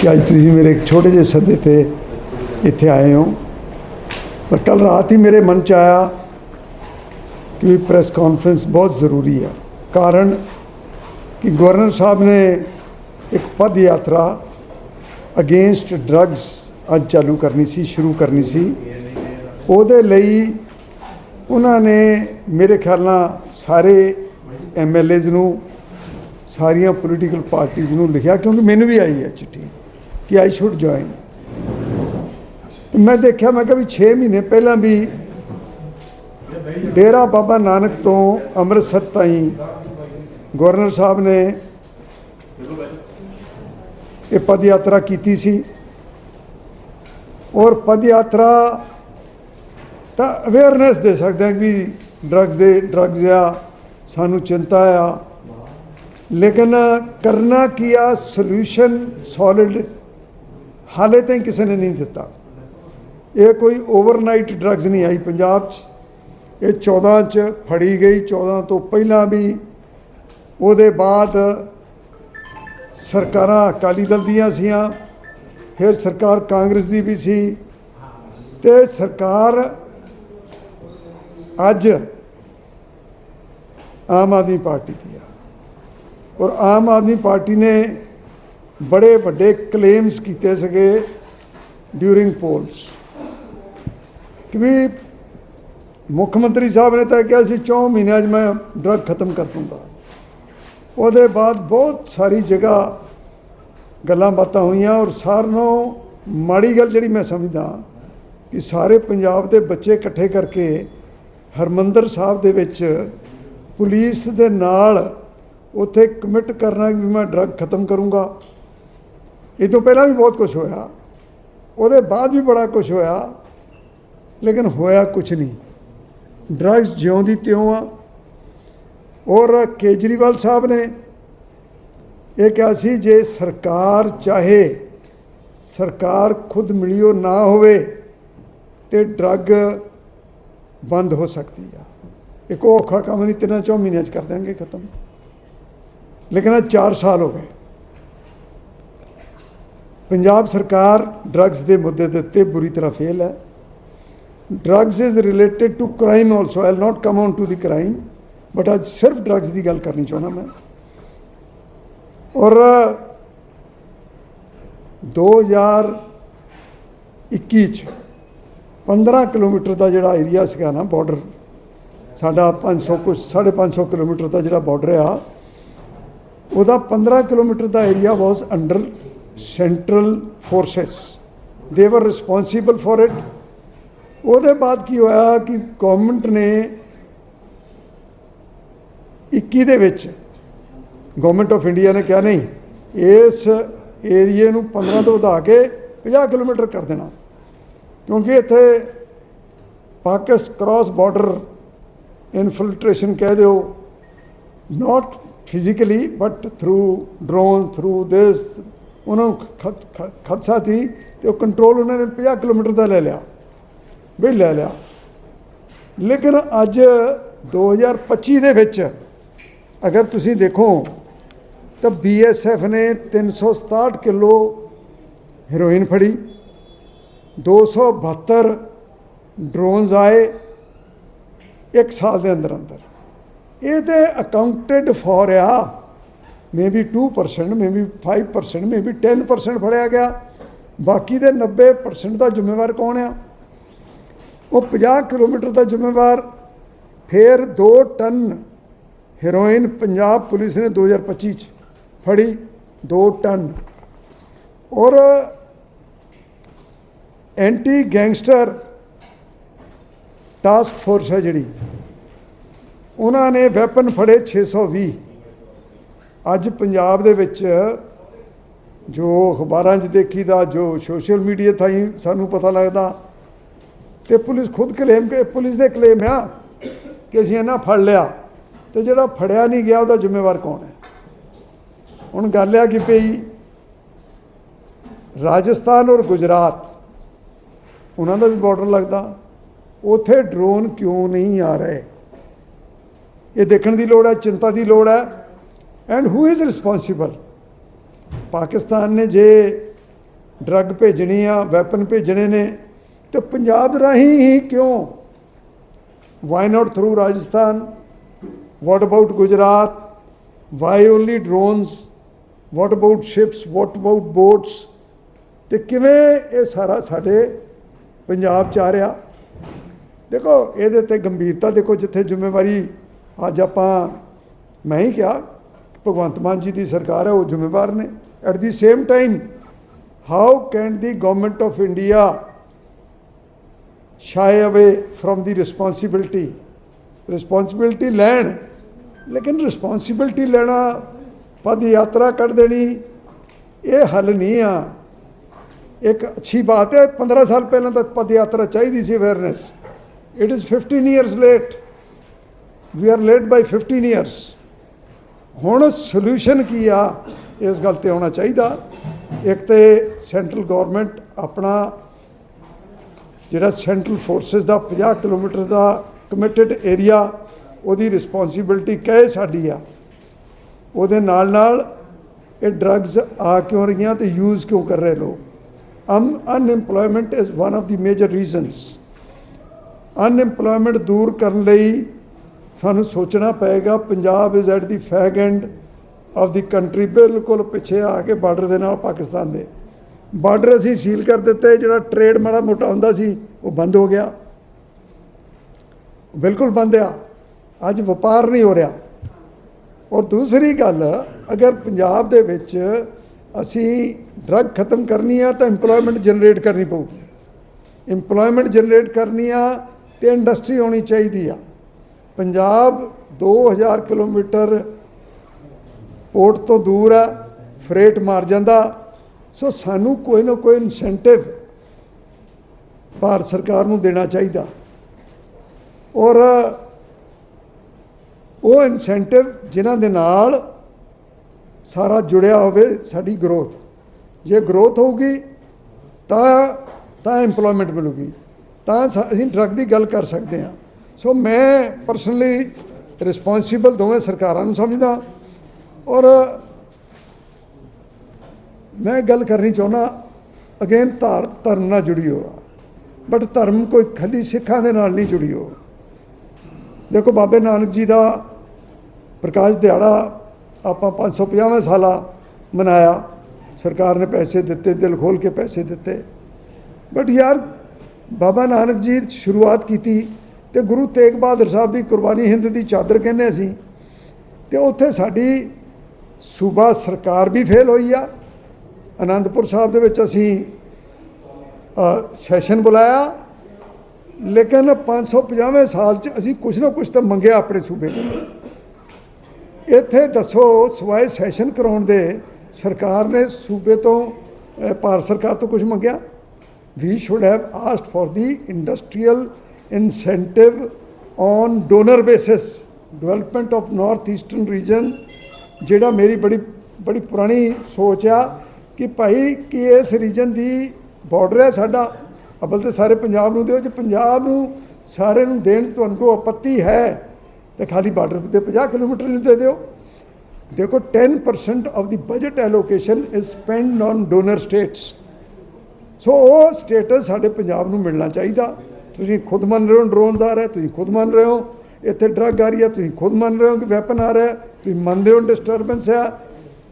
ਕਿ ਅੱਜ ਤੁਸੀਂ ਮੇਰੇ ਇੱਕ ਛੋਟੇ ਜਿਹੇ ਸੱਦੇ ਤੇ ਇੱਥੇ ਆਏ ਹੋ। ਪਰ ਕੱਲ ਰਾਤ ਹੀ ਮੇਰੇ ਮਨ ਚ ਆਇਆ ਕਿ ਪ੍ਰੈਸ ਕਾਨਫਰੰਸ ਬਹੁਤ ਜ਼ਰੂਰੀ ਹੈ। ਕਾਰਨ ਕਿ ਗਵਰਨਰ ਸਾਹਿਬ ਨੇ ਇੱਕ ਪਦ ਯਾਤਰਾ ਅਗੇਂਸਟ ਡਰੱਗਸ ਅੱਜ ਚਾਲੂ ਕਰਨੀ ਸੀ, ਸ਼ੁਰੂ ਕਰਨੀ ਸੀ। ਉਹਦੇ ਲਈ ਉਹਨਾਂ ਨੇ ਮੇਰੇ ਖਿਆਲ ਨਾਲ ਸਾਰੇ ਐਮਐਲਏਜ਼ ਨੂੰ, ਸਾਰੀਆਂ ਪੋਲੀਟੀਕਲ ਪਾਰਟੀਆਂ ਨੂੰ ਲਿਖਿਆ ਕਿਉਂਕਿ ਮੈਨੂੰ ਵੀ ਆਈ ਹੈ ਚਿੱਠੀ। ਕਿ ਆਈ ਸ਼ੁੱਡ ਜੁਆਇਨ ਮੈਂ ਦੇਖਿਆ, ਮੈਂ ਕਿਹਾ ਵੀ 6 ਮਹੀਨੇ ਪਹਿਲਾਂ ਵੀ ਡੇਰਾ ਬਾਬਾ ਨਾਨਕ ਤੋਂ ਅੰਮ੍ਰਿਤਸਰ ਤਾਈਂ ਗਵਰਨਰ ਸਾਹਿਬ ਨੇ ਇਹ ਪਦ ਯਾਤਰਾ ਕੀਤੀ ਸੀ। ਔਰ ਪਦ ਯਾਤਰਾ ਤਾਂ ਅਵੇਅਰਨੈਸ ਦੇ ਸਕਦੇ ਹਾਂ ਵੀ ਡਰੱਗ ਦੇ ਡਰੱਗਸ ਆ, ਸਾਨੂੰ ਚਿੰਤਾ ਆ। ਲੇਕਿਨ ਕਰਨਾ ਕੀ ਆ? ਸੋਲੂਸ਼ਨ ਸੋਲਿਡ ਹਾਲੇ ਤਾਈਂ ਕਿਸੇ ਨੇ ਨਹੀਂ ਦਿੱਤਾ। ਇਹ ਕੋਈ ਓਵਰਨਾਈਟ ਡਰੱਗਸ ਨਹੀਂ ਆਈ ਪੰਜਾਬ 'ਚ। ਇਹ 14 ਚ ਫੜੀ ਗਈ 14 ਤੋਂ ਪਹਿਲਾਂ ਵੀ। ਉਹਦੇ ਬਾਅਦ ਸਰਕਾਰਾਂ ਅਕਾਲੀ ਦਲ ਦੀਆਂ ਸੀਆਂ, ਫਿਰ ਸਰਕਾਰ ਕਾਂਗਰਸ ਦੀ ਵੀ ਸੀ ਤੇ ਸਰਕਾਰ ਅੱਜ ਆਮ ਆਦਮੀ ਪਾਰਟੀ ਦੀ ਆ। ਔਰ ਆਮ ਆਦਮੀ ਪਾਰਟੀ ਨੇ ਬੜੇ ਵੱਡੇ ਕਲੇਮਸ ਕੀਤੇ ਸੀਗੇ ਡਿਊਰਿੰਗ ਪੋਲਸ ਕਿ ਵੀ ਮੁੱਖ ਮੰਤਰੀ ਸਾਹਿਬ ਨੇ ਤਾਂ ਕਿਹਾ ਸੀ 4 ਮਹੀਨਿਆਂ 'ਚ ਮੈਂ ਡਰੱਗ ਖਤਮ ਕਰ ਦੂੰਗਾ। ਉਹਦੇ ਬਾਅਦ ਬਹੁਤ ਸਾਰੀ ਜਗ੍ਹਾ ਗੱਲਾਂ ਬਾਤਾਂ ਹੋਈਆਂ ਔਰ ਸਾਰਿਆਂ ਨਾਲੋਂ ਮਾੜੀ ਗੱਲ ਜਿਹੜੀ ਮੈਂ ਸਮਝਦਾ ਕਿ ਸਾਰੇ ਪੰਜਾਬ ਦੇ ਬੱਚੇ ਇਕੱਠੇ ਕਰਕੇ ਹਰਮੰਦਰ ਸਾਹਿਬ ਦੇ ਵਿੱਚ ਪੁਲਿਸ ਦੇ ਨਾਲ ਉੱਥੇ ਕਮਿਟ ਕਰਨਾ ਕਿ ਮੈਂ ਡਰੱਗ ਖਤਮ ਕਰੂੰਗਾ। ਇਹ ਤੋਂ ਪਹਿਲਾਂ ਵੀ ਬਹੁਤ ਕੁਝ ਹੋਇਆ। ਉਹਦੇ ਬਾਅਦ ਵੀ ਬੜਾ ਕੁਝ ਹੋਇਆ, ਲੇਕਿਨ ਹੋਇਆ ਕੁਝ ਨਹੀਂ। ਡਰੱਗਸ ਜਿਉਂ ਦੀ ਤਿਉਂ ਆ। ਔਰ ਕੇਜਰੀਵਾਲ ਸਾਹਿਬ ਨੇ ਇਹ ਕਿਹਾ ਸੀ, ਜੇ ਸਰਕਾਰ ਚਾਹੇ, ਸਰਕਾਰ ਖੁਦ ਮਿਲਿਓ ਨਾ ਹੋਵੇ, ਤੇ ਡਰੱਗ ਬੰਦ ਹੋ ਸਕਦੀ ਆ। ਇੱਕ ਔਖਾ ਕੰਮ ਨਹੀਂ, ਤਿੰਨਾਂ ਚੌਂ ਮਹੀਨਿਆਂ ਚ ਕਰ ਦਿਆਂਗੇ ਖਤਮ। ਲੇਕਿਨ ਇਹ 4 ਸਾਲ ਹੋ ਗਏ। ਪੰਜਾਬ ਸਰਕਾਰ ਡਰੱਗਸ ਦੇ ਮੁੱਦੇ ਦੇ ਉੱਤੇ ਬੁਰੀ ਤਰ੍ਹਾਂ ਫੇਲ ਹੈ। Drugs is related to crime also I will not come on to the crime but ਅੱਜ ਸਿਰਫ ਡਰੱਗਸ ਦੀ ਗੱਲ ਕਰਨੀ ਚਾਹੁੰਦਾ ਮੈਂ। ਔਰ 2021 ਚ 15 ਕਿਲੋਮੀਟਰ ਦਾ ਜਿਹੜਾ ਏਰੀਆ ਸੀਗਾ ਨਾ ਬਾਰਡਰ ਸਾਡਾ 500 ਕੁਛ 550 ਕਿਲੋਮੀਟਰ ਦਾ ਜਿਹੜਾ ਬਾਰਡਰ ਆ, ਉਹਦਾ 15 kilometre the area was under central forces ਦੇ ਵਰ ਰਿਸਪੌਂਸਿਬਲ ਫॉर ਇਟ ਉਹਦੇ ਬਾਅਦ ਕੀ ਹੋਇਆ ਕਿ ਗਵਰਨਮੈਂਟ ਨੇ 21 ਦੇ ਵਿੱਚ ਗਵਰਨਮੈਂਟ ਆਫ ਇੰਡੀਆ ਨੇ ਕਿਹਾ ਨਹੀਂ, ਇਸ ਏਰੀਏ ਨੂੰ 15 ਤੋਂ ਵਧਾ ਕੇ 50 ਕਿਲੋਮੀਟਰ ਕਰ ਦੇਣਾ। ਕਿਉਂਕਿ ਇੱਥੇ ਪਾਕਿਸ ਕ੍ਰਾਸ ਬਾਰਡਰ ਇਨਫਿਲਟ੍ਰੇਸ਼ਨ ਕਹਿ ਦਿਓ not physically but through drones through this ਉਹਨਾਂ ਨੂੰ ਖਤ- ਖ- ਖਦਸ਼ਾ ਸੀ ਤੇ ਉਹ ਕੰਟਰੋਲ ਉਹਨਾਂ ਨੇ 50 ਕਿਲੋਮੀਟਰ ਦਾ ਲੈ ਲਿਆ ਵੀ ਲੈ ਲਿਆ। ਲੇਕਿਨ ਅੱਜ 2025 ਦੇ ਵਿੱਚ ਅਗਰ ਤੁਸੀਂ ਦੇਖੋ, ਤਾਂ ਬੀਐਸਐਫ ਨੇ 367 ਕਿਲੋ ਹੀਰੋਇਨ ਫੜੀ 272 ਡਰੋਨਸ ਆਏ, ਇੱਕ ਸਾਲ ਦੇ ਅੰਦਰ ਅੰਦਰ ਇਹ ਤੇ ਅਕਾਊਂਟਡ ਫॉर ਆ। ਮੇ ਮੇਬੀ 2% ਮੇਬੀ 5% ਮੇਬੀ 10% ਫੜਿਆ ਗਿਆ। ਬਾਕੀ ਦੇ 90% ਦਾ ਜ਼ਿੰਮੇਵਾਰ ਕੌਣ ਆ? ਉਹ 50 ਕਿਲੋਮੀਟਰ ਦਾ ਜ਼ਿੰਮੇਵਾਰ, ਫਿਰ 2 ਟਨ ਹੈਰੋਇਨ ਪੰਜਾਬ ਪੁਲਿਸ ਨੇ 2025 ਚ ਫੜੀ 2 ਟਨ। ਔਰ ਐਂਟੀ ਗੈਂਗਸਟਰ ਟਾਸਕ ਫੋਰਸ ਹੈ ਜਿਹੜੀ। ਉਹਨਾਂ ਨੇ ਵੈਪਨ ਫੜੇ 620 ਅੱਜ ਪੰਜਾਬ ਦੇ ਵਿੱਚ ਜੋ ਅਖਬਾਰਾਂ 'ਚ ਦੇਖੀਦਾ, ਜੋ ਸੋਸ਼ਲ ਮੀਡੀਆ ਥਾਈ ਸਾਨੂੰ ਪਤਾ ਲੱਗਦਾ ਤੇ ਪੁਲਿਸ ਖੁਦ ਕਲੇਮ ਕਿ ਪੁਲਿਸ ਦੇ ਕਲੇਮ ਆ ਕਿ ਅਸੀਂ ਇਹਨਾਂ ਫੜ ਲਿਆ ਤੇ ਜਿਹੜਾ ਫੜਿਆ ਨਹੀਂ ਗਿਆ, ਉਹਦਾ ਜ਼ਿੰਮੇਵਾਰ ਕੌਣ ਹੈ? ਹੁਣ ਗੱਲ ਆ ਕਿ ਭਈ ਰਾਜਸਥਾਨ ਔਰ ਗੁਜਰਾਤ, ਉਹਨਾਂ ਦਾ ਵੀ ਬਾਰਡਰ ਲੱਗਦਾ, ਉਥੇ ਡਰੋਨ ਕਿਉਂ ਨਹੀਂ ਆ ਰਹੇ? ਇਹ ਦੇਖਣ ਦੀ ਲੋੜ ਹੈ, ਚਿੰਤਾ ਦੀ ਲੋੜ ਹੈ and who is responsible Pakistan ਨੇ ਜੇ ਡਰੱਗ ਭੇਜਣੀ ਆ ਵੈਪਨ ਭੇਜਣੇ ਨੇ, ਤੇ ਪੰਜਾਬ ਰਾਹੀਂ ਹੀ ਕਿਉਂ? Why not through Rajasthan what about Gujarat why only drones what about ships what about boats ਤੇ ਕਿਵੇਂ ਇਹ ਸਾਰਾ ਸਾਡੇ ਪੰਜਾਬ ਚ ਆ ਰਿਹਾ? ਦੇਖੋ, ਇਹਦੇ ਤੇ ਗੰਭੀਰਤਾ ਦੇਖੋ, ਜਿੱਥੇ ਜ਼ਿੰਮੇਵਾਰੀ ਅੱਜ ਆਪਾਂ, ਮੈਂ ਹੀ ਕਿਹਾ ਭਗਵੰਤ ਮਾਨ ਜੀ ਦੀ ਸਰਕਾਰ ਹੈ, ਉਹ ਜ਼ਿੰਮੇਵਾਰ ਨੇ। At the same time how can the government of India shy away from the responsibility responsibility ਲੈਣ, ਲੇਕਿਨ ਰਿਸਪੌਂਸਿਬਿਲਟੀ ਲੈਣਾ ਪਦ ਯਾਤਰਾ ਕੱਢ ਦੇਣੀ, ਇਹ ਹੱਲ ਨਹੀਂ ਆ। ਇੱਕ ਅੱਛੀ ਬਾਤ ਹੈ 15 ਸਾਲ ਪਹਿਲਾਂ ਤਾਂ ਪਦ ਯਾਤਰਾ ਚਾਹੀਦੀ ਸੀ awareness it is 15 years late we are late by 15 years ਹੁਣ ਸੋਲੂਸ਼ਨ ਕੀ ਆ? ਇਸ ਗੱਲ ਤੇ ਆਉਣਾ ਚਾਹੀਦਾ। ਇੱਕ ਤੇ ਸੈਂਟਰਲ ਗਵਰਨਮੈਂਟ ਆਪਣਾ ਜਿਹੜਾ ਸੈਂਟਰਲ ਫੋਰਸਸ ਦਾ 50 ਕਿਲੋਮੀਟਰ ਦਾ ਕਮਿਟਡ ਏਰੀਆ ਉਹਦੀ ਰਿਸਪੌਂਸਿਬਿਲਟੀ ਕਹੇ ਸਾਡੀ ਆ। ਉਹਦੇ ਨਾਲ ਨਾਲ ਇਹ ਡਰੱਗਸ ਆ ਕਿਉਂ ਰਹੀਆਂ ਤੇ ਯੂਜ਼ ਕਿਉਂ ਕਰ ਰਹੇ ਲੋਕ? ਅਮ unemployment is one of the major reasons unemployment ਦੂਰ ਕਰਨ ਲਈ ਸਾਨੂੰ ਸੋਚਣਾ ਪਏਗਾ, Punjab is at the fag end of the country ਬਿਲਕੁਲ ਪਿੱਛੇ ਆ ਕੇ ਬਾਰਡਰ ਦੇ ਨਾਲ ਪਾਕਿਸਤਾਨ ਦੇ। ਬਾਰਡਰ ਅਸੀਂ ਸੀਲ ਕਰ ਦਿੱਤੇ, ਜਿਹੜਾ ਟ੍ਰੇਡ ਮਾੜਾ ਮੋਟਾ ਹੁੰਦਾ ਸੀ, ਉਹ ਬੰਦ ਹੋ ਗਿਆ। ਬਿਲਕੁਲ ਬੰਦ ਆ। ਅੱਜ ਵਪਾਰ ਨਹੀਂ ਹੋ ਰਿਹਾ। ਔਰ ਦੂਸਰੀ ਗੱਲ, ਅਗਰ ਪੰਜਾਬ ਦੇ ਵਿੱਚ ਅਸੀਂ ਡਰੱਗ ਖਤਮ ਕਰਨੀ ਆ, ਤਾਂ EMPLOYMENT ਜਨਰੇਟ ਕਰਨੀ ਪਊਗੀ। EMPLOYMENT ਜਨਰੇਟ ਕਰਨੀ ਆ, ਤੇ ਇੰਡਸਟਰੀ ਹੋਣੀ ਚਾਹੀਦੀ ਆ। ਪੰਜਾਬ 2000 ਕਿਲੋਮੀਟਰ ਪੋਰਟ ਤੋਂ ਦੂਰ ਹੈ, ਫਰੇਟ ਮਾਰ ਜਾਂਦਾ। ਸੋ ਸਾਨੂੰ ਕੋਈ ਨਾ ਕੋਈ ਇਨਸੈਂਟਿਵ ਭਾਰਤ ਸਰਕਾਰ ਨੂੰ ਦੇਣਾ ਚਾਹੀਦਾ। ਔਰ ਉਹ ਇਨਸੈਂਟਿਵ ਜਿਨ੍ਹਾਂ ਦੇ ਨਾਲ ਸਾਰਾ ਜੁੜਿਆ ਹੋਵੇ ਸਾਡੀ ਗਰੋਥ ਜੇ ਗਰੋਥ ਹੋਊਗੀ, ਤਾਂ ਤਾਂ EMPLOYMENT ਮਿਲੂਗੀ। ਤਾਂ ਅਸੀਂ ਡਰੱਗ ਦੀ ਗੱਲ ਕਰ ਸਕਦੇ ਹਾਂ। ਸੋ ਮੈਂ ਪਰਸਨਲੀ ਰਿਸਪੌਂਸਿਬਲ ਦੋਵੇਂ ਸਰਕਾਰਾਂ ਨੂੰ ਸਮਝਦਾ ਔਰ ਮੈਂ ਗੱਲ ਕਰਨੀ ਚਾਹੁੰਦਾ ਅਗੇਨ ਧਾਰ, ਧਰਮ ਨਾਲ ਜੁੜੀ ਹੋ ਬਟ ਧਰਮ ਕੋਈ ਖਾਲੀ ਸਿੱਖਾਂ ਦੇ ਨਾਲ ਨਹੀਂ ਜੁੜੀ ਹੋ ਦੇਖੋ, ਬਾਬੇ ਨਾਨਕ ਜੀ ਦਾ ਪ੍ਰਕਾਸ਼ ਦਿਹਾੜਾ ਆਪਾਂ 550 ਸਾਲਾ ਮਨਾਇਆ। ਸਰਕਾਰ ਨੇ ਪੈਸੇ ਦਿੱਤੇ, ਦਿਲ ਖੋਲ ਕੇ ਪੈਸੇ ਦਿੱਤੇ। ਬਟ ਯਾਰ, ਬਾਬਾ ਨਾਨਕ ਜੀ ਸ਼ੁਰੂਆਤ ਕੀਤੀ ਤੇ ਗੁਰੂ ਤੇਗ ਬਹਾਦਰ ਸਾਹਿਬ ਦੀ ਕੁਰਬਾਨੀ ਹਿੰਦ ਦੀ ਚਾਦਰ ਕਹਿੰਦੇ ਸੀ। ਤੇ ਉੱਥੇ ਸਾਡੀ ਸੂਬਾ ਸਰਕਾਰ ਵੀ ਫੇਲ ਹੋਈ ਆ। ਆਨੰਦਪੁਰ ਸਾਹਿਬ ਦੇ ਵਿੱਚ ਅਸੀਂ ਸੈਸ਼ਨ ਬੁਲਾਇਆ। ਲੇਕਿਨ 550ਵੇਂ ਸਾਲ ਚ ਅਸੀਂ ਕੁਝ ਨਾ ਕੁਝ ਤਾਂ ਮੰਗਿਆ ਆਪਣੇ ਸੂਬੇ ਤੋਂ। ਇੱਥੇ ਦੱਸੋ, ਸਵਾਏ ਸੈਸ਼ਨ ਕਰਾਉਣ ਦੇ ਸਰਕਾਰ ਨੇ ਸੂਬੇ ਤੋਂ ਭਾਰਤ ਸਰਕਾਰ ਤੋਂ ਕੁਝ ਮੰਗਿਆ? We should have asked for the industrial incentive on donor basis development of north eastern region ਜਿਹੜਾ ਮੇਰੀ ਬੜੀ ਬੜੀ ਪੁਰਾਣੀ ਸੋਚ ਆ ਕਿ ਭਾਈ ਕਿ ਇਸ ਰੀਜਨ ਦੀ ਬਾਰਡਰ ਹੈ ਸਾਡਾ ਅਬਲ ਤੇ ਸਾਰੇ ਪੰਜਾਬ ਨੂੰ ਦਿਓ, ਜੇ ਪੰਜਾਬ ਨੂੰ ਸਾਰੇ ਨੂੰ ਦੇਣ 'ਚ ਤੁਹਾਨੂੰ ਕੋਈ ਆਪੱਤੀ ਹੈ, ਤੇ ਖਾਲੀ ਬਾਰਡਰ ਤੇ 50 ਕਿਲੋਮੀਟਰ ਨਹੀਂ ਦੇ ਦਿਓ। ਦੇਖੋ 10% of the budget allocation is spend on donor states so ਉਹ ਸਟੇਟਸ ਸਾਡੇ ਪੰਜਾਬ ਨੂੰ ਮਿਲਣਾ ਚਾਹੀਦਾ। ਤੁਸੀਂ ਖੁਦ ਮੰਨ ਰਹੇ ਹੋ ਡਰੋਨਸ ਆ ਰਹੇ, ਤੁਸੀਂ ਖੁਦ ਮੰਨ ਰਹੇ ਹੋ। ਇੱਥੇ ਡਰੱਗ ਆ ਰਹੀ ਹੈ, ਤੁਸੀਂ ਖੁਦ ਮੰਨ ਰਹੇ ਹੋ ਕਿ ਵੈਪਨ ਆ ਰਿਹਾ ਤੁਸੀਂ ਮੰਨਦੇ ਹੋ ਡਿਸਟਰਬੈਂਸ ਆ।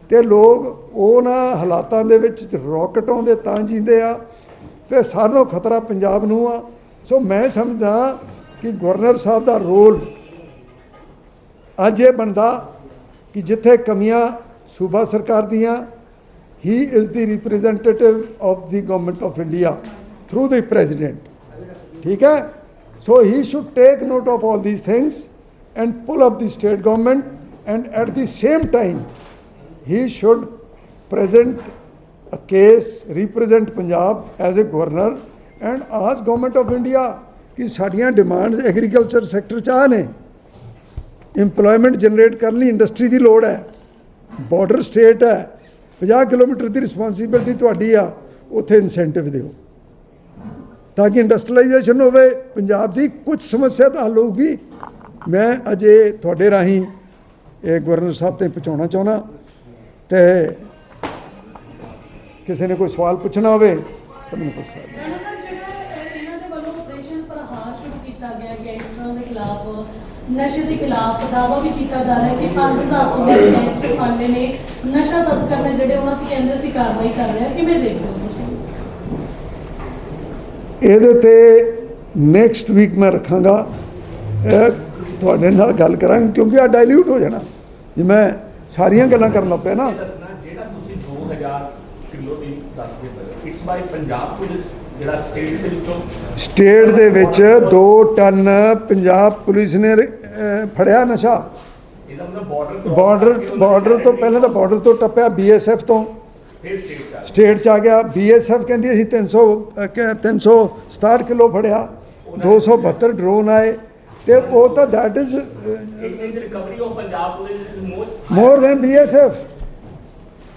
ਤੇ ਲੋਕ ਉਹਨਾਂ ਹਾਲਾਤਾਂ ਦੇ ਵਿੱਚ ਰੌਕਟ ਆਉਂਦੇ, ਤਾਂ ਜੀਂਦੇ ਆ। ਤੇ ਸਾਰਿਆਂ ਖਤਰਾ ਪੰਜਾਬ ਨੂੰ ਆ। ਸੋ ਮੈਂ ਸਮਝਦਾ ਕਿ ਗਵਰਨਰ ਸਾਹਿਬ ਦਾ ਰੋਲ ਅੱਜ ਇਹ ਬਣਦਾ ਕਿ ਜਿੱਥੇ ਕਮੀਆਂ ਸੂਬਾ ਸਰਕਾਰ ਦੀਆਂ he is the representative of the government of India through the president ਠੀਕ ਹੈ? So he should take note of all these things and pull up the state government and at the same time he should present a case, represent Punjab as a governor and ask government of India ਕਿ ਸਾਡੀਆਂ demands agriculture sector ਚ ਆ ਨੇ EMPLOYMENT generate ਕਰਨ ਲਈ industry ਦੀ ਲੋੜ ਹੈ border state ਹੈ 50 ਕਿਲੋਮੀਟਰ ਦੀ ਰਿਸਪੌਂਸਿਬਿਲਟੀ ਤੁਹਾਡੀ ਆ ਉੱਥੇ ਇਨਸੈਂਟਿਵ ਦਿਓ ਤਾਂ ਕਿ ਇੰਡਸਟਰੀਲਾਈਜੇਸ਼ਨ ਹੋਵੇ, ਪੰਜਾਬ ਦੀ ਕੁਝ ਸਮੱਸਿਆ ਤਾਂ ਹੱਲ ਹੋਊਗੀ। ਮੈਂ ਅਜੇ ਤੁਹਾਡੇ ਰਾਹੀਂ ਇਹ ਗਵਰਨਰ ਸਾਹਿਬ ਤੇ ਪਹੁੰਚਾਉਣਾ ਚਾਹੁੰਦਾ। ਤੇ ਕਿਸੇ ਨੇ ਕੋਈ ਸਵਾਲ ਪੁੱਛਣਾ ਹੋਵੇ, ਤਾਂ ਮੈਨੂੰ ਪੁੱਛ ਸਕਦੇ ਨਸ਼ੇ ਦੇ ਖਿਲਾਫ ਦਾਅਵਾ ਵੀ ਕੀਤਾ ਜਾ ਰਿਹਾ ਕਿ 5000 ਤੋਂ ਵੱਧ ਗੈਂਗਸਟਰ ਫੜ ਨੇ। ਨਸ਼ਾ ਤਸਕਰ ਨੇ ਜਿਹੜੇ, ਉਹਨਾਂ ਤੇ ਕਹਿੰਦੇ ਸੀ ਕਾਰਵਾਈ ਕਰ ਰਿਹਾ ਕਿਵੇਂ ਦੇਖਦੇ ਹੋ? ਇਹਦੇ ਤੇ ਨੈਕਸਟ ਵੀਕ ਮੈਂ ਰੱਖਾਂਗਾ। ਤੁਹਾਡੇ ਨਾਲ ਗੱਲ ਕਰਾਂਗੇ ਕਿਉਂਕਿ ਆ ਡਾਇਲੂਟ ਹੋ ਜਾਣਾ। ਜੇ ਮੈਂ ਸਾਰੀਆਂ ਗੱਲਾਂ ਕਰਨ ਲੱਗ ਪਿਆ ਨਾ। ਜਿਹੜਾ ਤੁਸੀਂ 2000 ਕਿਲੋ ਦੀ ਦੱਸਦੇ ਪਏ ਇਟਸ ਬਾਈ ਪੰਜਾਬ ਪੁਲਿਸ ਜਿਹੜਾ ਸਟੇਟ ਦੇ ਵਿੱਚੋਂ ਸਟੇਟ ਦੇ ਵਿੱਚ 2 ਟਨ ਪੰਜਾਬ ਪੁਲਿਸ ਨੇ ਫੜਿਆ ਨਸ਼ਾ। ਇਹਦਾ ਮਤਲਬ ਬਾਰਡਰ ਬਾਰਡਰ ਬਾਰਡਰ ਤੋਂ ਪਹਿਲਾਂ ਤਾਂ ਬਾਰਡਰ ਤੋਂ ਟੱਪਿਆ ਬੀਐਸਐਫ ਤੋਂ। ਸਟੇਟ ਚ ਆ ਗਿਆ ਬੀਐਸਐਫ ਕਹਿੰਦੀ ਅਸੀਂ 300 ਅਹ, ਕਿ 367 ਕਿਲੋ ਫੜਿਆ 272 ਡਰੋਨ ਆਏ ਤੇ ਉਹ ਤਾਂ that is recovery of Punjab police more than BSF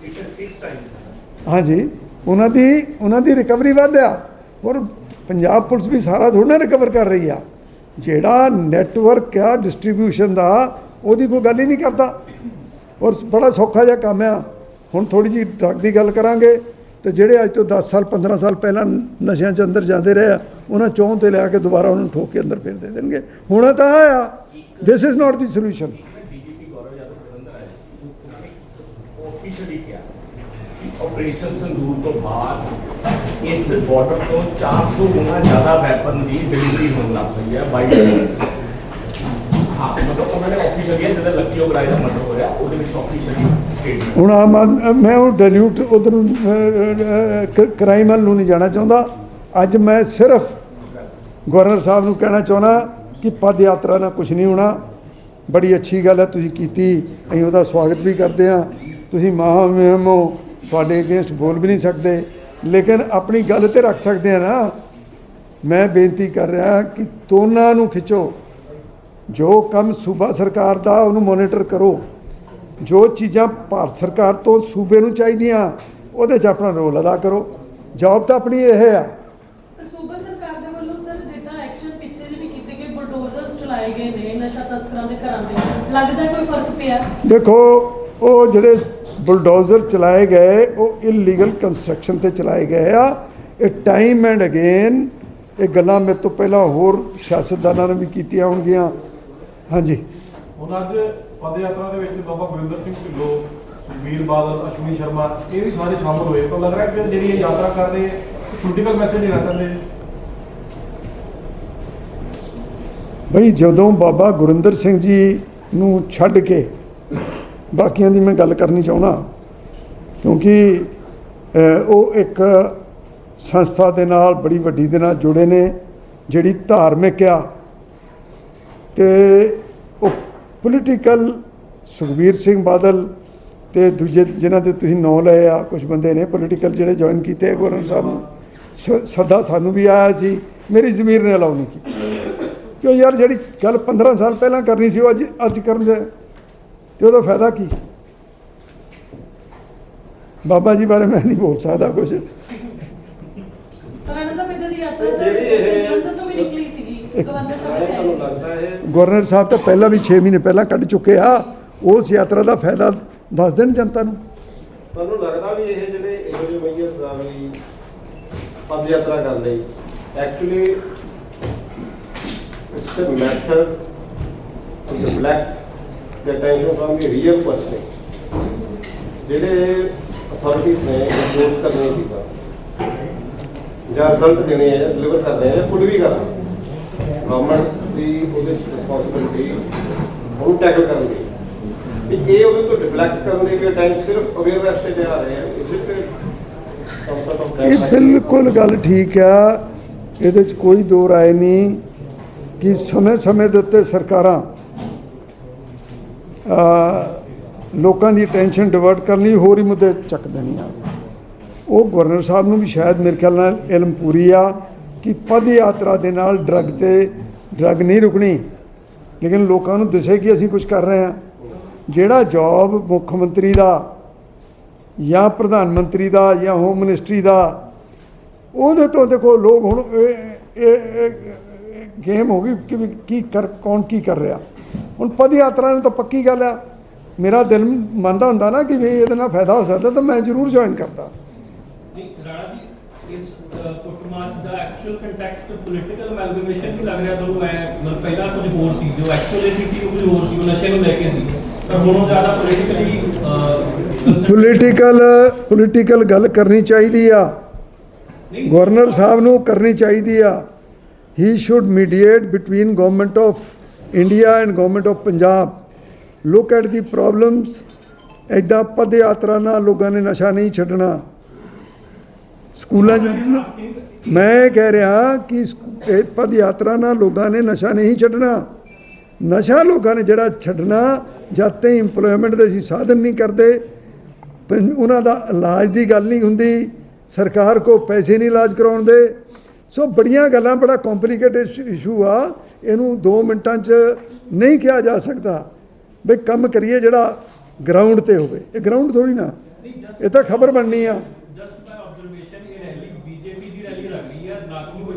it is 6 times ਹਾਂਜੀ ਉਹਨਾਂ ਦੀ ਉਹਨਾਂ ਦੀ ਰਿਕਵਰੀ ਵੱਧ ਆ ਔਰ ਪੰਜਾਬ ਪੁਲਿਸ ਵੀ ਸਾਰਾ ਥੋੜ੍ਹਾ ਨਾ ਰਿਕਵਰ ਕਰ ਰਹੀ ਆ। ਜਿਹੜਾ ਨੈਟਵਰਕ ਆ ਡਿਸਟ੍ਰੀਬਿਊਸ਼ਨ ਦਾ ਉਹਦੀ ਕੋਈ ਗੱਲ ਹੀ ਨਹੀਂ ਕਰਦਾ। ਔਰ ਬੜਾ ਸੌਖਾ ਜਿਹਾ ਕੰਮ ਆ। ਹੁਣ ਥੋੜੀ ਜੀ ਡਰੱਗ ਦੀ ਗੱਲ ਕਰਾਂਗੇ ਤੇ ਜਿਹੜੇ ਅੱਜ ਤੋਂ 10 ਸਾਲ 15 ਸਾਲ ਪਹਿਲਾਂ ਨਸ਼ਿਆਂ 'ਚ ਅੰਦਰ ਜਾਂਦੇ ਰਹੇ ਆ, ਉਹਨਾਂ ਚੋਂ ਤੇ ਲਿਆ ਕੇ ਦੁਬਾਰਾ ਉਹਨਾਂ ਨੂੰ ਠੋਕ ਕੇ ਅੰਦਰ ਫੇਰ ਦੇ ਦੇਣਗੇ। ਹੁਣ ਤਾਂ ਆਹ ਆ this is not the solution officially ਕਿਹਾ ਆਪਰੇਸ਼ਨ ਸੰਦੂਰ ਤੋਂ ਬਾਅਦ ਇਸ ਬਾਰਡਰ ਤੋਂ 400 ਗੁਣਾ ਜ਼ਿਆਦਾ ਵੈਪਨ ਦੀ ਡਿਲੀਵਰੀ ਹੋਣ ਲੱਗ ਪਈ ਹੈ ਬਾਈ ਹਾਂ, ਮਤਲਬ ਉਹਨਾਂ ਨੇ ਆਫੀਸ਼ੀਅਲੀ ਜਦੋਂ ਲੱਕੀ ਓਗਰਾਈ ਦਾ ਮਰਡਰ ਹੋਇਆ, ਉਹਦੇ ਵਿੱਚ ਆਫੀਸ਼ੀਅਲੀ ਸਟੇਟਮੈਂਟ ਹੁਣ ਆਮ ਆਦਮੀ- ਮੈਂ ਉਹ ਡਿਲੂਟ ਉਧਰ ਕ੍ਰਾਈਮ ਵੱਲ ਨੂੰ ਨਹੀਂ ਜਾਣਾ ਚਾਹੁੰਦਾ। ਅੱਜ ਮੈਂ ਸਿਰਫ ਗਵਰਨਰ ਸਾਹਿਬ ਨੂੰ ਕਹਿਣਾ ਚਾਹੁੰਦਾ ਕਿ ਪਦ ਯਾਤਰਾ ਨਾਲ ਕੁਝ ਨਹੀਂ ਹੋਣਾ। ਬੜੀ ਅੱਛੀ ਗੱਲ ਹੈ, ਤੁਸੀਂ ਕੀਤੀ, ਅਸੀਂ ਉਹਦਾ ਸਵਾਗਤ ਵੀ ਕਰਦੇ ਹਾਂ। ਤੁਸੀਂ ਮਹਾਮਹਿਮ ਹੋ ਤੁਹਾਡੇ ਅਗੇਂਸਟ ਬੋਲ ਵੀ ਨਹੀਂ ਸਕਦੇ। ਲੇਕਿਨ ਆਪਣੀ ਗੱਲ ਤੇ ਰੱਖ ਸਕਦੇ ਆ ਨਾ। ਮੈਂ ਬੇਨਤੀ ਕਰ ਰਿਹਾ ਕਿ ਦੋਨਾਂ ਨੂੰ ਖਿੱਚੋ। ਜੋ ਕੰਮ ਸੂਬਾ ਸਰਕਾਰ ਦਾ ਉਹਨੂੰ ਮੋਨੀਟਰ ਕਰੋ। ਜੋ ਚੀਜ਼ਾਂ ਭਾਰਤ ਸਰਕਾਰ ਤੋਂ ਸੂਬੇ ਨੂੰ ਚਾਹੀਦੀਆਂ ਉਹਦੇ 'ਚ ਆਪਣਾ ਰੋਲ ਅਦਾ ਕਰੋ। ਜੌਬ ਤਾਂ ਆਪਣੀ ਇਹ ਆ ਪਰ ਸੂਬਾ ਸਰਕਾਰ ਦੇ ਵੱਲੋਂ ਸਰ ਜਿੱਦਾਂ ਐਕਸ਼ਨ ਪਿੱਛੇ ਜਿਹੇ ਵੀ ਕੀਤੇ ਗਏ ਬੁਲਡੋਜ਼ਰਸ ਚਲਾਏ ਗਏ ਨੇ ਨਸ਼ਾ ਤਸਕਰਾਂ ਦੇ ਘਰਾਂ ਦੇ ਲੱਗਦਾ ਕੋਈ ਫ਼ਰਕ ਪਿਆ? ਦੇਖੋ ਉਹ ਜਿਹੜੇ ਬੁਲਡੋਜ਼ਰ ਚਲਾਏ ਗਏ ਉਹ ਇਲੀਗਲ ਕੰਸਟਰਕਸ਼ਨ ਤੇ ਚਲਾਏ ਗਏ ਆ। ਇਹ ਟਾਈਮ ਐਂਡ ਅਗੇਨ ਇਹ ਗੱਲਾਂ ਮੇਰੇ ਤੋਂ ਪਹਿਲਾਂ ਹੋਰ ਸਿਆਸਤਦਾਨਾਂ ਨੇ ਵੀ ਕੀਤੀਆਂ ਹੋਣਗੀਆਂ। ਹਾਂਜੀ। ਹੁਣ ਅੱਜ ਪਦ ਯਾਤਰਾ ਦੇ ਵਿੱਚ ਬਾਬਾ ਗੁਰਿੰਦਰ ਸਿੰਘ ਢਿੱਲੋਂ ਸੁਖਬੀਰ ਬਾਦਲ ਅਸ਼ਵਨੀ ਸ਼ਰਮਾ ਇਹ ਵੀ ਸਾਰੇ ਸ਼ਾਮਲ ਹੋਏ। ਤਾਂ ਲੱਗ ਰਿਹਾ ਕਿ ਜਿਹੜੀ ਇਹ ਯਾਤਰਾ ਕਰ ਰਹੇ ਪੋਲੀਟੀਕਲ ਮੈਸੇਜ ਦੇਣਾ ਚਾਹੁੰਦੇ ਬਈ ਜਦੋਂ ਬਾਬਾ ਗੁਰਿੰਦਰ ਸਿੰਘ ਜੀ ਨੂੰ ਛੱਡ ਕੇ ਬਾਕੀਆਂ ਦੀ ਮੈਂ ਗੱਲ ਕਰਨੀ ਚਾਹੁੰਦਾ ਕਿਉਂਕਿ ਉਹ ਇੱਕ ਸੰਸਥਾ ਦੇ ਨਾਲ ਬੜੀ ਵੱਡੀ ਦੇ ਨਾਲ ਜੁੜੇ ਨੇ ਜਿਹੜੀ ਧਾਰਮਿਕ ਆ ਤੇ ਉਹ ਪੋਲੀਟੀਕਲ ਸੁਖਬੀਰ ਸਿੰਘ ਬਾਦਲ ਤੇ ਦੂਜੇ ਜਿਨ੍ਹਾਂ ਦੇ ਤੁਸੀਂ ਨਾਂ ਲਏ ਆ ਕੁਝ ਬੰਦੇ ਨੇ ਪੋਲੀਟੀਕਲ ਜਿਹੜੇ ਜੁਆਇਨ ਕੀਤੇ ਗਵਰਨਰ ਸਾਹਿਬ ਨੂੰ ਸ- ਸੱਦਾ ਸਾਨੂੰ ਵੀ ਆਇਆ ਸੀ ਮੇਰੀ ਜ਼ਮੀਰ ਨੇ ਅਲਾਉ ਨਹੀਂ ਕੀਤੀ। ਕਿਉਂ ਯਾਰ ਜਿਹੜੀ ਗੱਲ 15 ਸਾਲ ਪਹਿਲਾਂ ਕਰਨੀ ਸੀ ਉਹ ਅੱਜ ਅੱਜ ਕਰਨ ਦੇ ਤੇ ਉਹਦਾ ਫਾਇਦਾ ਕੀ? ਬਾਬਾ ਜੀ ਬਾਰੇ ਮੈਂ ਨਹੀਂ ਬੋਲ ਸਕਦਾ ਕੁਝ ਰਾਣਾ ਸਾਹਿਬ ਇਦਾਂ ਦੀ ਯਾਤਰਾ ਤਾਂ ਜਿਹੜੀ ਇਹ- ਜਲੰਧਰ ਤੋਂ ਵੀ ਨਿਕਲੀ ਸੀਗੀ ਗਵਰਨਰ ਸਾਹਿਬ ਨਾਲੇ ਤੁਹਾਨੂੰ ਨੇ ਲੱਗਦਾ ਹੈ ਗਵਰਨਰ ਸਾਹਿਬ ਤਾਂ ਪਹਿਲਾਂ ਵੀ 6 ਮਹੀਨੇ ਪਹਿਲਾਂ ਕੱਢ ਚੁੱਕੇ ਆ। ਉਸ ਯਾਤਰਾ ਦਾ ਫਾਇਦਾ ਦੱਸ ਦੇਣ ਜਨਤਾ ਨੂੰ। ਤੁਹਾਨੂੰ ਲੱਗਦਾ ਵੀ ਇਹ ਜਿਹੜੇ ਇਹੋ ਜਿਹੇ ਮਈਅਰ ਦਾ ਵੀ ਪਦ ਯਾਤਰਾ ਕਰਨ ਲਈ actually it's a method to deflect the attention from the real question ਜਿਹੜੇ ਅਥਾਰਟੀਜ਼ ਨੇ ਇੰਪੋਜ਼ ਕਰਨੇ ਸੀ ਤਾਂ ਜਾਂ ਰਿਜ਼ਲਟ ਦੇਣੇ ਆ ਡਿਲੀਵਰ ਕਰਨੇ ਆ ਜਾਂ ਕੁਝ ਵੀ ਕਰਨਾ। ਗਵਰਨਮੈਂਟ ਦੀ ਉਹਦੇ ਵਿੱਚ ਰਿਸਪੌਂਸਿਬਿਲਟੀ ਉਹਨੂੰ ਟੈਕਲ ਕਰਨ ਦੀ ਵੀ ਇਹ ਉਹਦੇ ਤੋਂ ਡਿਫਲੈਕਟ ਕਰਨ ਦੇ ਕਿ ਟਾਈਮ ਸਿਰਫ ਅਵੇਅਰਨੈਸ ਤੇ ਜਾ ਰਹੇ ਆ ਇਸ ਤੇ ਇਹ ਬਿਲਕੁਲ ਗੱਲ ਠੀਕ ਆ। ਇਹਦੇ 'ਚ ਕੋਈ ਦੋ ਰਾਏ ਨਹੀਂ ਕਿ ਸਮੇਂ-ਸਮੇਂ ਦੇ ਉੱਤੇ ਸਰਕਾਰਾਂ ਆ, ਲੋਕਾਂ ਦੀ ਟੈਨਸ਼ਨ ਡਿਵਰਟ ਕਰਨ ਲਈ ਹੋਰ ਹੀ ਮੁੱਦੇ ਚੱਕ ਦੇਣੀਆਂ। ਉਹ ਗਵਰਨਰ ਸਾਹਿਬ ਨੂੰ ਵੀ ਸ਼ਾਇਦ ਮੇਰੇ ਖਿਆਲ ਨਾਲ ਇਲਮ ਪੂਰੀ ਆ। ਕਿ ਪਦ ਯਾਤਰਾ ਦੇ ਨਾਲ ਡਰੱਗ ਤੇ ਡਰੱਗ ਨਹੀਂ ਰੁਕਣੀ। ਲੇਕਿਨ ਲੋਕਾਂ ਨੂੰ ਦਿਸੇ ਕਿ ਅਸੀਂ ਕੁਝ ਕਰ ਰਹੇ ਹਾਂ। ਜਿਹੜਾ ਜੌਬ ਮੁੱਖ ਮੰਤਰੀ ਦਾ ਜਾਂ ਪ੍ਰਧਾਨ ਮੰਤਰੀ ਦਾ ਜਾਂ ਹੋਮ ਮਿਨਿਸਟਰੀ ਦਾ, ਉਹਦੇ ਤੋਂ ਦੇਖੋ ਲੋਕ ਹੁਣ ਇਹ ਗੇਮ ਹੋ ਗਈ ਕਿ ਵੀ ਕੀ ਕਰ, ਕੌਣ ਕੀ ਕਰ ਰਿਹਾ। ਹੁਣ ਪਦ ਯਾਤਰਾ ਨੂੰ ਤਾਂ ਪੱਕੀ ਗੱਲ ਆ। ਮੇਰਾ ਦਿਲ ਮੰਨਦਾ ਹੁੰਦਾ ਨਾ ਕਿ ਵੀ ਇਹਦੇ ਨਾਲ ਫਾਇਦਾ ਹੋ ਸਕਦਾ ਤਾਂ ਮੈਂ ਜ਼ਰੂਰ ਜੁਆਇਨ ਕਰਦਾ। ਨਹੀਂ ਰਾਣਾ ਜੀ ਇਸ ਫੁੱਟਮਾਰਚ ਦਾ ਐਕਚੁਅਲ ਕੰਟੈਕਸਟ ਪੋਲੀਟੀਕਲ ਅਮੈਲਗਮੇਸ਼ਨ ਨਹੀਂ ਲੱਗ ਰਿਹਾ ਤੁਹਾਨੂੰ ਮੈਂ ਮਤਲਬ ਪਹਿਲਾਂ ਕੁਝ ਹੋਰ ਸੀ ਜੋ ਐਕਚੁਅਲੀ ਸੀ ਉਹ ਕੁਝ ਹੋਰ ਸੀ ਉਹ ਨਸ਼ੇ ਨੂੰ ਲੈ ਕੇ ਸੀ। ਪਰ ਹੁਣ ਉਹ ਜ਼ਿਆਦਾ ਪੋਲੀਟੀਕਲੀ ਪੋਲੀਟੀਕਲ ਪੋਲੀਟੀਕਲ ਗੱਲ ਕਰਨੀ ਚਾਹੀਦੀ ਆ। ਗਵਰਨਰ ਸਾਹਿਬ ਨੂੰ ਕਰਨੀ ਚਾਹੀਦੀ ਆ। He should mediate between government of India and government of Punjab look at the problems ਐਦਾਂ ਪਦ ਯਾਤਰਾ ਨਾਲ ਲੋਕਾਂ ਨੇ ਨਸ਼ਾ ਨਹੀਂ ਛੱਡਣਾ। ਸਕੂਲਾਂ 'ਚ ਮੈਂ ਇਹ ਕਹਿ ਰਿਹਾ ਕਿ ਸਕੂ- ਪਦ ਯਾਤਰਾ ਨਾਲ ਲੋਕਾਂ ਨੇ ਨਸ਼ਾ ਨਹੀਂ ਛੱਡਣਾ। ਨਸ਼ਾ ਲੋਕਾਂ ਨੇ ਜਿਹੜਾ ਛੱਡਣਾ, ਜਦ ਤੇ ਇੰਪਲੋਇਮੈਂਟ ਦੇ ਅਸੀਂ ਸਾਧਨ ਨਹੀਂ ਕਰਦੇ। ਪੰ- ਉਹਨਾਂ ਦਾ ਇਲਾਜ ਦੀ ਗੱਲ ਨਹੀਂ ਹੁੰਦੀ। ਸਰਕਾਰ ਕੋ ਪੈਸੇ ਨਹੀਂ ਇਲਾਜ ਕਰਾਉਣ ਦੇ। ਸੋ ਬੜੀਆਂ ਗੱਲਾਂ, ਬੜਾ ਕੰਪਲਿਕੇਟਡ ਇਸ਼ੂ ਆ। ਇਹਨੂੰ 2 ਮਿੰਟਾਂ 'ਚ ਨਹੀਂ ਕਿਹਾ ਜਾ ਸਕਦਾ। ਬਈ ਕੰਮ ਕਰੀਏ ਜਿਹੜਾ ਗਰਾਊਂਡ ਤੇ ਹੋਵੇ। ਇਹ ਗਰਾਊਂਡ ਥੋੜੀ ਨਾ। ਇਹ ਤਾਂ ਖਬਰ ਬਣਨੀ ਆ ਜਸਟ ਬਾਈ ਆਬਜ਼ਰਵੇਸ਼ਨ ਇਹ ਰੈਲੀ ਬੀਜੇਪੀ ਦੀ ਰੈਲੀ ਲੱਗ ਰਹੀ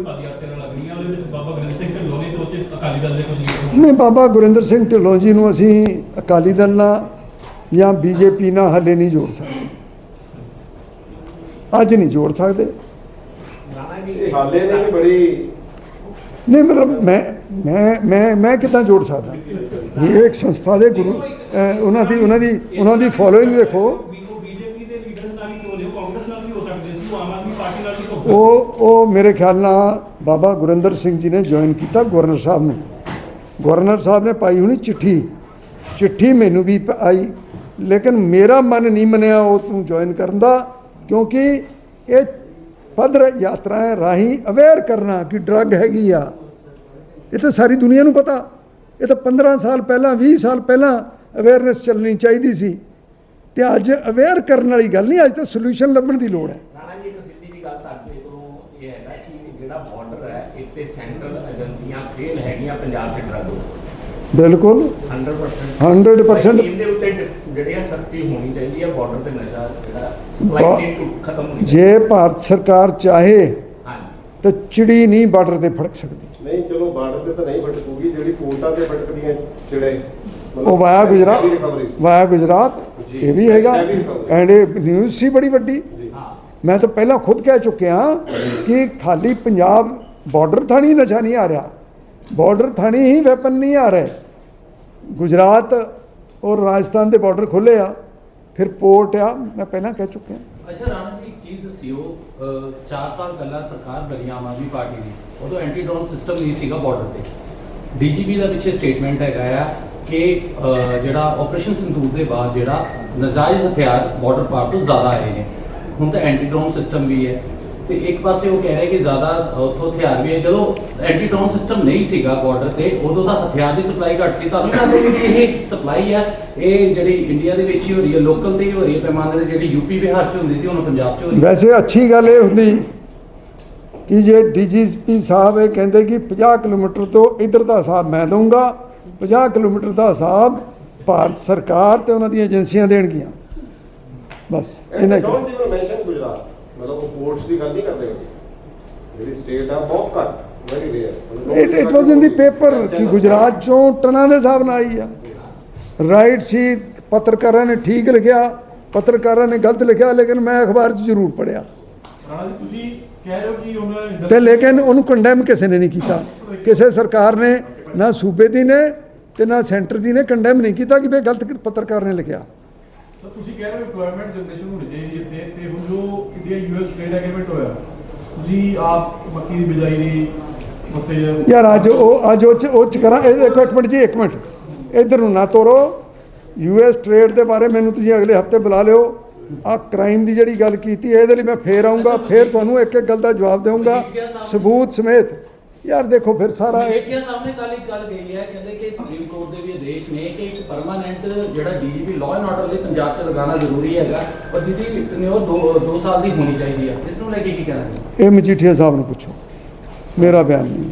ਨਾ ਕਿ ਕੋਈ ਪਦਯਾਤਰਾ ਲੱਗ ਰਹੀ ਹੈ ਉਹਦੇ ਵਿੱਚ ਬਾਬਾ ਗ੍ਰੰਥ ਸਿੰਘ ਢਿੱਲੋਂ ਨੇ ਤੇ ਉੱਥੇ ਅਕਾਲੀ ਦਲ ਦੇ ਕੁਝ ਲੀਡਰ ਨਹੀਂ ਬਾਬਾ ਗੁਰਿੰਦਰ ਸਿੰਘ ਢਿੱਲੋਂ ਜੀ ਨੂੰ ਅਸੀਂ ਅਕਾਲੀ ਦਲ ਨਾਲ ਜਾਂ ਬੀਜੇਪੀ ਨਾਲ ਹੱਲੇ ਨਹੀਂ ਜੋੜ ਸਕਦੇ। ਅੱਜ ਨਹੀਂ ਜੋੜ ਸਕਦੇ। ਰਾਣਾ ਜੀ ਇਹ ਹਾਲੇ ਨੇ ਵੀ ਬੜੀ ਨਹੀਂ ਮਤਲਬ ਮੈਂ ਮੈਂ ਮੈਂ ਮੈਂ ਕਿੱਦਾਂ ਜੋੜ ਸਕਦਾ? ਇਹ ਇੱਕ ਸੰਸਥਾ ਦੇ ਗੁਰੂ ਉਹਨਾਂ ਦੀ ਉਹਨਾਂ ਦੀ ਉਹਨਾਂ ਦੀ ਫੋਲੋਇੰਗ ਦੇਖੋ ਬੀਜੇਪੀ ਦੇ ਲੀਡਰ ਨਾਲ ਹੀ ਕਿਉਂ ਨਹੀਂ ਉਹ ਕਾਂਗਰਸ ਨਾਲ ਵੀ ਹੋ ਸਕਦੇ ਸੀ ਉਹ ਆਮ ਆਦਮੀ ਪਾਰਟੀ ਨਾਲ ਵੀ ਹੋ ਸਕਦੇ ਉਹ ਉਹ ਮੇਰੇ ਖਿਆਲ ਨਾਲ ਬਾਬਾ ਗੁਰਿੰਦਰ ਸਿੰਘ ਜੀ ਨੇ ਜੁਆਇਨ ਕੀਤਾ ਗਵਰਨਰ ਸਾਹਿਬ ਨੂੰ। ਗਵਰਨਰ ਸਾਹਿਬ ਨੇ ਪਾਈ ਹੋਣੀ ਚਿੱਠੀ। ਚਿੱਠੀ ਮੈਨੂੰ ਵੀ ਆਈ। ਲੇਕਿਨ ਮੇਰਾ ਮਨ ਨਹੀਂ ਮੰਨਿਆ ਉਹ ਤੂੰ ਜੁਆਇਨ ਕਰਨ ਦਾ, ਕਿਉਂਕਿ ਇਹ ਪਦਰ ਯਾਤਰਾਵਾਂ ਰਾਹੀਂ ਅਵੇਅਰ ਕਰਨਾ ਕਿ ਡਰੱਗ ਹੈਗੀ ਆ। ਇਹ ਤਾਂ ਸਾਰੀ ਦੁਨੀਆ ਨੂੰ ਪਤਾ। ਇਹ ਤਾਂ 15 ਸਾਲ ਪਹਿਲਾਂ 20 ਸਾਲ ਪਹਿਲਾਂ ਅਵੇਅਰਨੈਸ ਚੱਲਣੀ ਚਾਹੀਦੀ ਸੀ। ਤੇ ਅੱਜ ਅਵੇਅਰ ਕਰਨ ਵਾਲੀ ਗੱਲ ਨਹੀਂ, ਅੱਜ ਤਾਂ ਸੋਲੂਸ਼ਨ ਲੱਭਣ ਦੀ ਲੋੜ ਹੈ ਰਾਣਾ ਜੀ ਇੱਕ ਸਿੱਧੀ ਜੀ ਗੱਲ ਤੁਹਾਡੇ ਕੋਲੋਂ ਇਹ ਹੈਗਾ ਕਿ ਜਿਹੜਾ ਬਾਰਡਰ ਹੈ ਇੱਥੇ ਸੈਂਟਰਲ ਏਜੰਸੀਆਂ ਫੇਲ ਹੈਗੀਆਂ ਪੰਜਾਬ ਦੇ ਡਰੱਗ ਬਿਲਕੁਲ। 100% 100% ਇਹਦੇ ਉੱਤੇ ਡ- ਜਿਹੜੀ ਆ ਸਖਤੀ ਹੋਣੀ ਚਾਹੀਦੀ ਹੈ ਬਾਰਡਰ ਤੇ ਨਸ਼ਾ ਜਿਹੜਾ ਸਪਲਾਈ ਬਾ- ਚੇਨ ਖਤਮ ਹੋਣੀ ਜੇ ਭਾਰਤ ਸਰਕਾਰ ਚਾਹੇ ਹਾਂਜੀ। ਤਾਂ ਚਿੜੀ ਨਹੀਂ ਬਾਰਡਰ ਤੇ ਫੜਕ ਸਕਦੀ। ਨਹੀਂ ਚਲੋ ਬਾਰਡਰ ਤੇ ਤਾਂ ਨਹੀਂ ਭਟਕੂਗੀ ਜਿਹੜੀ ਪੋਰਟਾਂ ਤੇ ਭਟਕਦੀਆਂ ਜਿਹੜੇ ਉਹ ਵਾਇਆ ਗੁਜਰਾਤ। ਵਾਇਆ ਗੁਜਰਾਤ। ਇਹ ਵੀ ਹੈਗਾ। ਐਂਡ ਇਹ ਨਿਊਜ਼ ਸੀ ਬੜੀ ਵੱਡੀ। ਜੀ। ਹਾਂ। ਮੈਂ ਤਾਂ ਪਹਿਲਾਂ ਖੁਦ ਕਹਿ ਚੁੱਕਿਆ ਕਿ ਖਾਲੀ ਪੰਜਾਬ ਬਾਰਡਰ ਥਾਣੀ ਨਸ਼ਾ ਨਹੀਂ ਆ ਰਿਹਾ। ਬਾਰਡਰ ਥਾਣੀ ਹੀ ਵੈਪਨ ਨਹੀਂ ਆ ਰਹੇ। ਗੁਜਰਾਤ ਔਰ ਰਾਜਸਥਾਨ ਦੇ ਬਾਰਡਰ ਖੁੱਲੇ ਆ। ਫਿਰ ਪੋਰਟ ਆ, ਮੈਂ ਪਹਿਲਾਂ ਕਹਿ ਚੁੱਕਿਆ। ਅੱਛਾ, ਰਾਣਾ ਜੀ, ਇੱਕ ਚੀਜ਼ ਦੱਸਿਓ 4 ਸਾਲ ਪਹਿਲਾਂ ਸਰਕਾਰ ਬਣੀ ਆਮ ਆਦਮੀ ਪਾਰਟੀ ਦੀ। ਉਦੋਂ ਐਂਟੀ ਡਰੋਨ ਸਿਸਟਮ ਨਹੀਂ ਸੀਗਾ ਬਾਰਡਰ ਤੇ। ਡੀਜੀਪੀ ਦਾ ਪਿੱਛੇ ਸਟੇਟਮੈਂਟ ਹੈਗਾ ਆ ਕਿ ਜਿਹੜਾ ਆਪਰੇਸ਼ਨ ਸੰਦੂਰ ਦੇ ਬਾਅਦ ਜਿਹੜਾ ਨਜਾਇਜ਼ ਹਥਿਆਰ ਬਾਰਡਰ ਪਾਰ ਤੋਂ ਜ਼ਿਆਦਾ ਆਏ ਨੇ। ਹੁਣ ਤਾਂ ਐਂਟੀ ਡਰੋਨ ਸਿਸਟਮ ਵੀ ਹੈ। ਤੇ ਇੱਕ ਪਾਸੇ ਉਹ ਕਹਿ ਰਹੇ ਕਿ ਜ਼ਿਆਦਾ ਉੱਥੋਂ ਹਥਿਆਰ ਵੀ ਹੈ। ਜਦੋਂ ਐਂਟੀ ਡਰੋਨ ਸਿਸਟਮ ਨਹੀਂ ਸੀਗਾ ਬਾਰਡਰ ਤੇ ਉਦੋਂ ਤਾਂ ਹਥਿਆਰ ਦੀ ਸਪਲਾਈ ਘੱਟ ਸੀ। ਤੁਹਾਨੂੰ ਲੱਗਦਾ ਕਿ ਇਹ ਸਪਲਾਈ ਹੈ ਇਹ ਜਿਹੜੀ ਇੰਡੀਆ ਦੇ ਵਿੱਚ ਹੀ ਹੋ ਰਹੀ ਹੈ ਲੋਕਲ ਤੇ ਹੀ ਹੋ ਰਹੀ ਹੈ ਪੈਮਾਨੇ ਤੇ ਜਿਹੜੀ ਯੂਪੀ ਬਿਹਾਰ ਚ ਹੁੰਦੀ ਸੀ ਹੁਣ ਪੰਜਾਬ ਚ ਹੋ ਰਹੀ ਹੈ। ਵੈਸੇ ਅੱਛੀ ਗੱਲ ਇਹ ਹੁੰਦੀ ਕਿ ਜੇ ਡੀਜੀਪੀ ਸਾਹਿਬ ਇਹ ਕਹਿੰਦੇ ਕਿ 50 ਕਿਲੋਮੀਟਰ ਤੋਂ ਇਧਰ ਦਾ ਹਿਸਾਬ ਮੈਂ ਦਊਂਗਾ 50 ਕਿਲੋਮੀਟਰ ਦਾ ਹਿਸਾਬ ਭਾਰਤ ਸਰਕਾਰ ਤੇ ਉਹਨਾਂ ਦੀਆਂ ਏਜੰਸੀਆਂ ਦੇਣਗੀਆਂ। ਬਸ ਇਹਨਾਂ ਹੀ ਡੋਂਟ ਇਵਨ ਮੈਂਸ਼ਨ ਗੁਜਰਾਤ ਮਤਲਬ ਉਹ ਪੋਰਟਸ ਦੀ ਗੱਲ ਨਹੀਂ ਕਰਦੇ ਕਦੇ ਜਿਹੜੀ ਸਟੇਟ ਆ ਬਹੁਤ ਘੱਟ very rare it it was in the paper ਕਿ ਗੁਜਰਾਤ ਚੋਂ ਟਨਾਂ ਦੇ ਹਿਸਾਬ ਨਾਲ ਆਈ ਆ। ਰਾਈਟ ਸੀ ਪੱਤਰਕਾਰਾਂ ਨੇ ਠੀਕ ਲਿਖਿਆ ਪੱਤਰਕਾਰਾਂ ਨੇ ਗਲਤ ਲਿਖਿਆ ਲੇਕਿਨ ਮੈਂ ਅਖਬਾਰ 'ਚ ਜ਼ਰੂਰ ਪੜਿਆ ਰਾਣਾ ਜੀ ਤੁਸੀਂ ਕਹਿ ਰਹੇ ਹੋ ਕਿ ਉਹਨਾਂ ਤੇ ਲੇਕਿਨ ਉਹਨੂੰ ਕੰਡੈਮ ਕਿਸੇ ਨੇ ਨਹੀਂ ਕੀਤਾ। ਕਿਸੇ ਸਰਕਾਰ ਨੇ ਨਾ ਸੂਬੇ ਦੀ ਨੇ ਤੇ ਨਾ ਸੈਂਟਰ ਦੀ ਨੇ ਕੰਡੈਮ ਨਹੀਂ ਕੀਤਾ ਕਿ ਇਹ ਗਲਤ ਪੱਤਰਕਾਰ ਨੇ ਲਿਖਿਆ। ਤਾਂ ਤੁਸੀਂ ਕਹਿ ਰਹੇ ਹੋ EMPLOYMENT ਜਨਰੇਸ਼ਨ ਹੋਣੀ ਚਾਹੀਦੀ ਇੱਥੇ ਤੇ ਹੁਣ ਜੋ ਇੰਡੀਆ ਯੂਐਸ ਟ੍ਰੇਡ ਐਗਰੀਮੈਂਟ ਹੋਇਆ ਤੁਸੀਂ ਆਪ ਮੱਕੀ ਦੀ ਬਿਜਾਈ ਦੀ ਮਸੇ ਯਾਰ ਅੱਜ ਉਹ ਅੱਜ ਉਹ ਚ ਉਹ ਚ ਕਰਾਂ ਇਹ ਦੇਖੋ ਇੱਕ ਮਿੰਟ ਜੀ ਇੱਕ ਮਿੰਟ। ਇਧਰ ਨੂੰ ਨਾ ਤੋਰੋ। ਯੂਐਸ ਟ੍ਰੇਡ ਦੇ ਬਾਰੇ ਮੈਨੂੰ ਤੁਸੀਂ ਅਗਲੇ ਹਫ਼ਤੇ ਬੁਲਾ ਲਿਓ। ਆ ਕ੍ਰਾਈਮ ਦੀ ਜਿਹੜੀ ਗੱਲ ਕੀਤੀ ਹੈ, ਇਹਦੇ ਲਈ ਮੈਂ ਫੇਰ ਆਉਂਗਾ ਫੇਰ ਤੁਹਾਨੂੰ ਇੱਕ ਇੱਕ ਗੱਲ ਦਾ ਜਵਾਬ ਦੇਵਾਂਗਾ ਸਬੂਤ ਸਮੇਤ। ਯਾਰ ਦੇਖੋ ਫਿਰ ਸਾਰਾ ਇਹ ਮੀਡੀਆ ਸਾਹਮਣੇ ਕੱਲ ਇੱਕ ਗੱਲ ਗਈ ਹੈ ਕਹਿੰਦੇ ਕਿ ਸੁਪਰੀਮ ਕੋਰਟ ਦੇ ਵੀ ਆਦੇਸ਼ ਨੇ ਕਿ ਇੱਕ ਪਰਮਾਨੈਂਟ ਜਿਹੜਾ ਡੀਜੀਪੀ ਲਾਅ ਐਂਡ ਆਰਡਰ ਲਈ ਪੰਜਾਬ 'ਚ ਲਗਾਉਣਾ ਜ਼ਰੂਰੀ ਹੈਗਾ ਔਰ ਜਿਹਦੀ ਟਨਿਓਰ 2 ਸਾਲ ਦੀ ਹੋਣੀ ਚਾਹੀਦੀ ਹੈ। ਇਸ ਨੂੰ ਲੈ ਕੇ ਕੀ ਕਹਿਣਾ ਇਹ ਮਜੀਠੀਆ ਸਾਹਿਬ ਨੂੰ ਪੁੱਛੋ। ਮੇਰਾ ਬਿਆਨ ਨਹੀਂ।